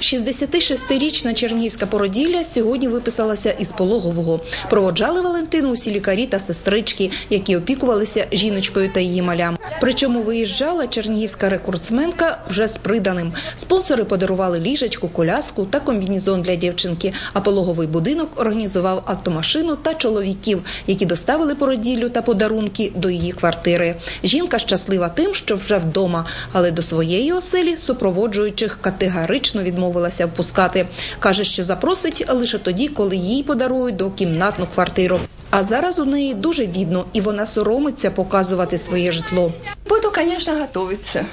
66-річна чернігівська породілля сьогодні виписалася із пологового. Проводжали Валентину усі лікарі та сестрички, які опікувалися жіночкою та її малям. Причому виїжджала чернігівська рекордсменка вже з приданим. Спонсори подарували ліжечку, коляску та комбінізон для дівчинки. А пологовий будинок організував автомашину та чоловіків, які доставили породіллю та подарунки до її квартири. Жінка щаслива тим, що вже вдома, але до своєї оселі супроводжуючих категорично відмовилася впускати. Каже, що запросить лише тоді, коли їй подарують до-кімнатну квартиру. А зараз у неї дуже бідно, і вона соромиться показувати своє житло. Буду, звісно, готуватися,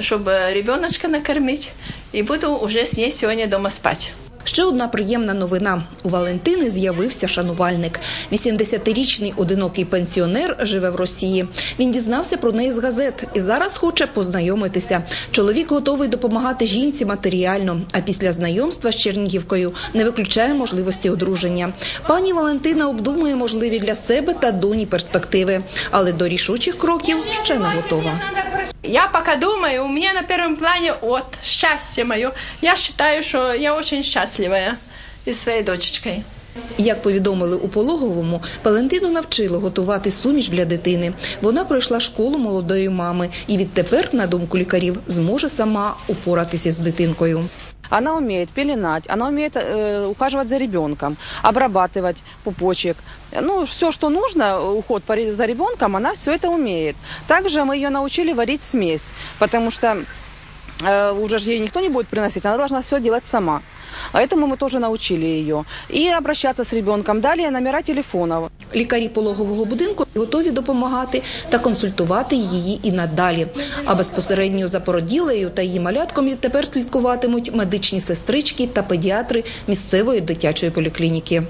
щоб чтобы ребеночка накормити, і буду вже з нею сьогодні вдома спать. Ще одна приємна новина. У Валентини з'явився шанувальник. 80-річний одинокий пенсіонер живе в Росії. Він дізнався про неї з газет і зараз хоче познайомитися. Чоловік готовий допомагати жінці матеріально, а після знайомства з Чернігівкою не виключає можливості одруження. Пані Валентина обдумує можливі для себе та доні перспективи, але до рішучих кроків ще не готова. Я пока думаю, у меня на первом плане вот счастье мое. Я считаю, что я очень счастливая із своєю дочечкою. Як повідомили у пологовому, Валентину навчили готувати суміш для дитини. Вона пройшла школу молодої мами і відтепер, на думку лікарів, зможе сама упоратися з дитинкою. Она умеет пеленать, она умеет э, ухаживать за ребенком, обрабатывать пупочек. Ну, все, что нужно, уход по ре- за ребенком, она все это умеет. Также мы ее научили варить смесь, потому что э, уже же ей никто не будет приносить, она должна все делать сама. А этому мы тоже научили ее. И обращаться с ребенком. Далее номера телефонов. Лікарі пологового будинку готові допомагати та консультувати її і надалі. А безпосередньо за породілею та її малятком тепер слідкуватимуть медичні сестрички та педіатри місцевої дитячої поліклініки.